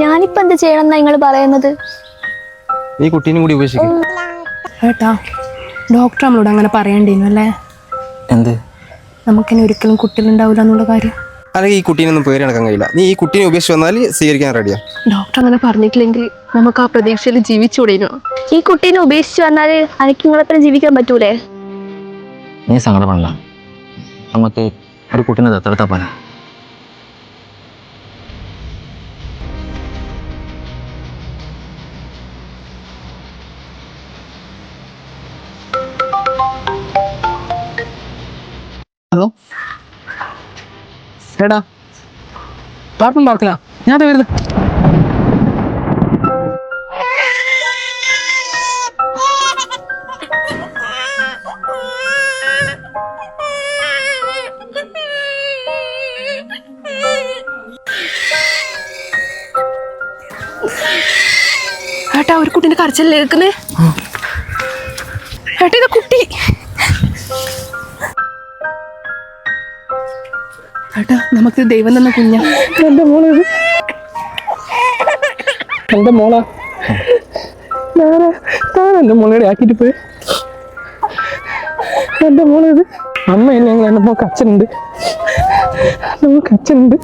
ഞാനിപ്പോ എന്ത് ചെയ്യണം എന്നാ നിങ്ങൾ പറയുന്നത്? ഈ കുട്ടീനെ കൂടി ഉപേക്ഷിക്കും. ഏട്ടാ ഡോക്ടർ നമ്മളോട് അങ്ങനെ പറയണ്ടേനു അല്ലേ? എന്ത്? നമുക്കിനി ഒരിക്കലും കുട്ടികളുണ്ടാവില്ല എന്നുള്ള കാര്യം. അല്ലെങ്കിൽ ഈ കുട്ടീനൊന്നും പേര് നടക്കാൻ കഴിയില്ല. നീ ഈ കുട്ടീനെ ഉപേക്ഷിച്ച് വന്നാൽ സ്വീകരിക്കാൻ റെഡിയാ ഡോക്ടർ അങ്ങനെ പറഞ്ഞിട്ടില്ലെങ്കിൽ നമുക്ക് ആ പ്രതീക്ഷയിൽ ജീവിച്ചുകൂടേനു ഈ കുട്ടീനെ ഉപേക്ഷിച്ച് വന്നാൽ എനിക്ക് നിങ്ങളത്ര ജീവിക്കാൻ പറ്റൂലേ? നീ സങ്കടപ്പെടണ്ട. നമുക്ക് ഒരു കുട്ടീനെ ദത്തെടുത്താ പോലെ ഹലോ? എടാ പാർപ്പം പാർക്കില്ല ഞാൻ ദേ വരുന്നു. ഏട്ടാ ഒരു കുട്ടീനെ കരച്ചല്ലേ കേൾക്കുന്നേ ഏട്ടാ ഇത് കുട്ടി. നമുക്ക് ദൈവം തന്ന കുഞ്ഞ. എന്റെ മോളെ എന്റെ മോളാ. ഞാൻ പോയി. എന്റെ മോളെ ഇത്. അമ്മയില്ല ഞങ്ങൾ എന്റെ മോൾക്ക് അച്ഛനുണ്ട്. നമുക്ക് അച്ഛനുണ്ട്.